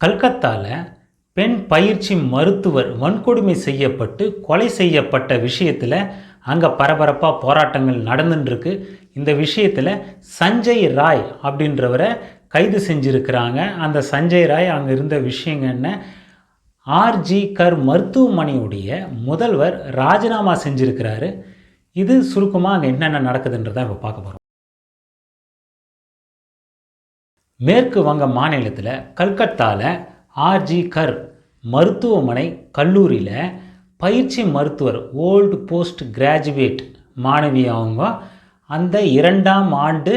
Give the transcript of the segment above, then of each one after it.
கல்கத்தாவில் பெண் பயிற்சி மருத்துவர் வன்கொடுமை செய்யப்பட்டு கொலை செய்யப்பட்ட விஷயத்தில் அங்கே பரபரப்பாக போராட்டங்கள் நடந்துட்டுருக்கு இந்த விஷயத்தில் சஞ்சய் ராய் அப்படின்றவரை கைது செஞ்சுருக்கிறாங்க. அந்த சஞ்சய் ராய் அங்கே இருந்த விஷயங்க என்ன? ஆர்ஜி கர் மருத்துவமனையுடைய முதல்வர் ராஜினாமா செஞ்சுருக்கிறாரு. இது சுருக்கமாக அங்கே என்னென்ன நடக்குதுன்றதை இப்போ பார்க்க போகிறோம் மேற்கு வங்க மாநிலத்தில் கல்கத்தாவில் ஆர்ஜி கர் மருத்துவமனை கல்லூரியில் பயிற்சி மருத்துவர் ஓல்டு போஸ்ட் கிராஜுவேட் மாணவி அவங்க அந்த இரண்டாம் ஆண்டு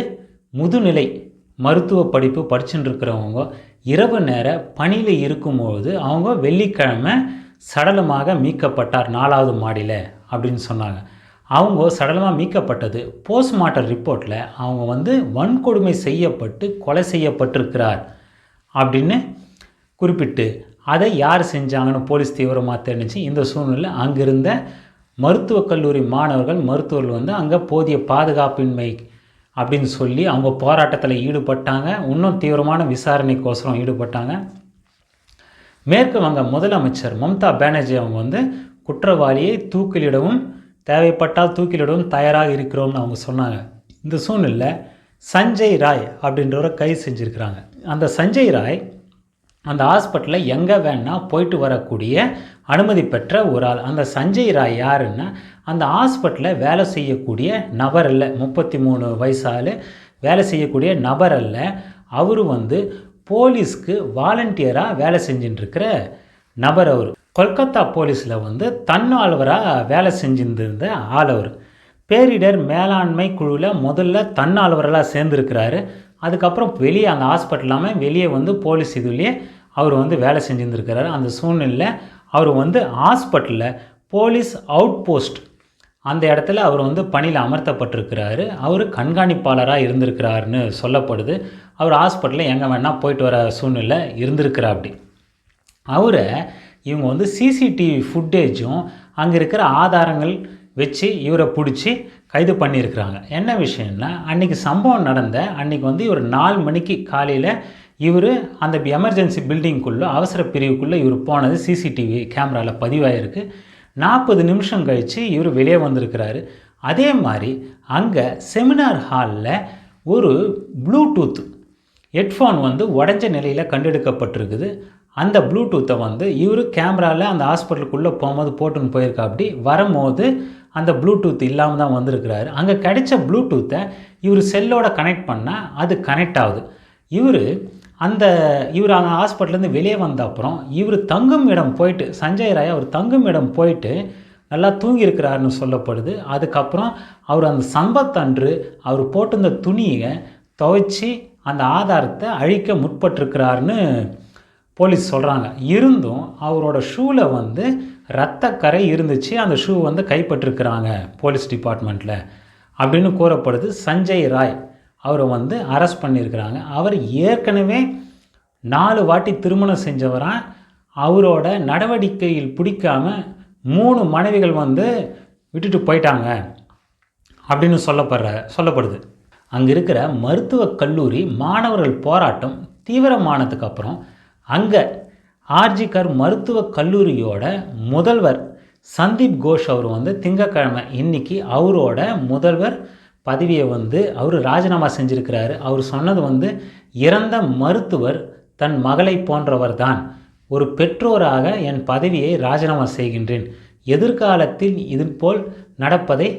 முதுநிலை மருத்துவ படிப்பு படிச்சுட்டு இருக்கிறவங்க இரவு நேர பணியில் இருக்கும்போது அவங்க வெள்ளிக்கிழமை சடலமாக மீட்கப்பட்டார் நாலாவது மாடியில் அப்படின்னு சொன்னாங்க. அவங்க சடலமாக மீட்கப்பட்டது. போஸ்ட்மார்ட்டம் ரிப்போர்ட்டில் அவங்க வந்து வன்கொடுமை செய்யப்பட்டு கொலை செய்யப்பட்டிருக்கிறார் அப்படின்னு குறிப்பிட்டு அதை யார் செஞ்சாங்கன்னு போலீஸ் தீவிரமாக தெரிஞ்சு இந்த சூழ்நிலை அங்கிருந்த மருத்துவக் கல்லூரி மாணவர்கள் மருத்துவர்கள் வந்து அங்கே போதிய பாதுகாப்பின்மை அப்படின்னு சொல்லி அவங்க போராட்டத்தில் ஈடுபட்டாங்க. இன்னும் தீவிரமான விசாரணைக்கோசரம் ஈடுபட்டாங்க. மேற்கு வங்க முதலமைச்சர் மம்தா பானர்ஜி அவங்க வந்து குற்றவாளியை தூக்கிலிடவும் தேவைப்பட்டால் தூக்கிலிடவும் தயாராக இருக்கிறோம்னு அவங்க சொன்னாங்க. இந்த சூழ்நிலை சஞ்சய் ராய் அப்படின்றவரை கைது செஞ்சுருக்கிறாங்க. அந்த சஞ்சய் ராய் அந்த ஹாஸ்பிட்டலில் எங்கே வேணால் போயிட்டு வரக்கூடிய அனுமதி பெற்ற ஒரு ஆள். அந்த சஞ்சய் ராய் யாருன்னா அந்த ஹாஸ்பிட்டலில் வேலை செய்யக்கூடிய நபர் அல்ல. முப்பத்தி மூணு வயசால் வேலை செய்யக்கூடிய நபர் அல்ல. அவர் வந்து போலீஸ்க்கு வாலண்டியராக வேலை செஞ்சுட்டுருக்கிற நபர் அவர். கொல்கத்தா போலீஸில் வந்து தன்னால்வராக வேலை செஞ்சுருந்த ஆள் அவர். பேரிடர் மேலாண்மை குழுவில் முதல்ல தன்னால்வரெல்லாம் சேர்ந்துருக்கிறாரு. அதுக்கப்புறம் வெளியே அந்த ஹாஸ்பிட்டல் இல்லாமல் வெளியே வந்து போலீஸ் இதுலேயே அவர் வந்து வேலை செஞ்சுருந்துருக்கிறாரு. அந்த சூழ்நிலையில் அவர் வந்து ஹாஸ்பிட்டலில் போலீஸ் அவுட் போஸ்ட் அந்த இடத்துல அவர் வந்து பணியில் அமர்த்தப்பட்டிருக்கிறாரு. அவர் கண்காணிப்பாளராக இருந்திருக்கிறாருன்னு சொல்லப்படுது. அவர் ஹாஸ்பிட்டலில் எங்கே வேணால் போயிட்டு வர சூழ்நிலை இருந்திருக்கிறார் அப்படி அவரை இவங்க வந்து சிசிடிவி ஃபுட்டேஜும் அங்கே இருக்கிற ஆதாரங்கள் வச்சு இவரை பிடிச்சி கைது பண்ணியிருக்கிறாங்க. என்ன விஷயம்னா அன்றைக்கி சம்பவம் நடந்த அன்றைக்கி வந்து இவர் நாலு மணிக்கு காலையில் இவர் அந்த எமர்ஜென்சி பில்டிங்குள்ளே அவசர பிரிவுக்குள்ளே இவர் போனது சிசிடிவி கேமராவில் பதிவாயிருக்கு. நாற்பது நிமிஷம் கழித்து இவர் வெளியே வந்திருக்கிறாரு. அதே மாதிரி அங்கே செமினார் ஹாலில் ஒரு ப்ளூடூத் ஹெட்ஃபோன் வந்து உடஞ்ச நிலையில் கண்டெடுக்கப்பட்டிருக்குது. அந்த ப்ளூடூத்தை வந்து இவர் கேமராவில் அந்த ஹாஸ்பிட்டலுக்குள்ளே போகும்போது போட்டுன்னு போயிருக்கா அப்படி வரும்போது அந்த ப்ளூடூத் இல்லாமல் தான் வந்திருக்கிறாரு. அங்கே கிடைச்ச ப்ளூடூத்தை இவர் செல்லோட கனெக்ட் பண்ணால் அது கனெக்ட் ஆகுது. இவர் அந்த இவர் அந்த ஹாஸ்பிட்டலேருந்து வெளியே வந்த அப்புறம் இவர் தங்கும் இடம் போயிட்டு சஞ்சய் ராய் அவர் தங்கும் இடம் போயிட்டு நல்லா தூங்கியிருக்கிறாருன்னு சொல்லப்படுது. அதுக்கப்புறம் அவர் அந்த சம்பத்தன்று அவர் போட்டிருந்த துணியை துவைச்சி அந்த ஆதாரத்தை அழிக்க முற்பட்டிருக்கிறாருன்னு போலீஸ் சொல்கிறாங்க இருந்தும் அவரோட ஷூவில் வந்து இரத்தக்கரை இருந்துச்சு. அந்த ஷூ வந்து கைப்பற்றிருக்கிறாங்க போலீஸ் டிபார்ட்மெண்ட்டில் அப்படின்னு கூறப்படுது சஞ்சய் ராய். அவரை வந்து அரெஸ்ட் பண்ணியிருக்கிறாங்க. அவர் ஏற்கனவே நாலு வாட்டி திருமணம் செஞ்சவராக அவரோட நடவடிக்கையில் பிடிக்காம மூணு மனைவிகள் வந்து விட்டுட்டு போயிட்டாங்க அப்படின்னு சொல்லப்படுற சொல்லப்படுது. அங்கே இருக்கிற மருத்துவக் கல்லூரி மாணவர்கள் போராட்டம் தீவிரமானதுக்கு அப்புறம் அங்கே ஆர்ஜிகர் மருத்துவக் கல்லூரியோட முதல்வர் சந்தீப் கோஷ் அவர் வந்து திங்கக்கிழமை இன்னைக்கு அவரோட முதல்வர் பதவியை வந்து அவர் ராஜினாமா செஞ்சுருக்கிறாரு. அவர் சொன்னது வந்து இறந்த மருத்துவர் தன் மகளை போன்றவர் தான் ஒரு பெற்றோராக என் பதவியை ராஜினாமா செய்கின்றேன். எதிர்காலத்தில் இதுபோல் நடப்பதை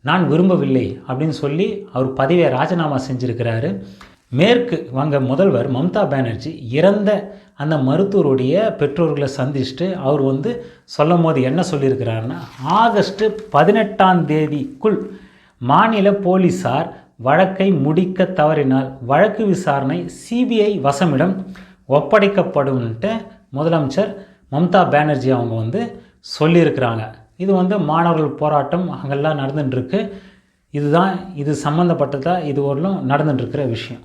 நான் விரும்பவில்லை அப்படின்னு சொல்லி அவர் பதவியை ராஜினாமா செஞ்சுருக்கிறாரு. மேற்கு வங்க முதல்வர் மம்தா பானர்ஜி இறந்த அந்த மருத்துவருடைய பெற்றோர்களை சந்திச்சுட்டு அவர் வந்து சொல்லும் போது என்ன சொல்லியிருக்கிறாருன்னா ஆகஸ்ட்டு பதினெட்டாம் தேதிக்குள் மாநில போலீஸார் வழக்கை முடிக்க தவறினால் வழக்கு விசாரணை சிபிஐ வசமிடம் ஒப்படைக்கப்படும்ன்ட்டு முதலமைச்சர் மம்தா பானர்ஜி அவங்க வந்து சொல்லியிருக்கிறாங்க. இது வந்து மாணவர்கள் போராட்டம் அங்கெல்லாம் நடந்துட்டுருக்கு. இதுதான் இது சம்மந்தப்பட்டதாக இது வரலும் நடந்துட்டுருக்கிற விஷயம்.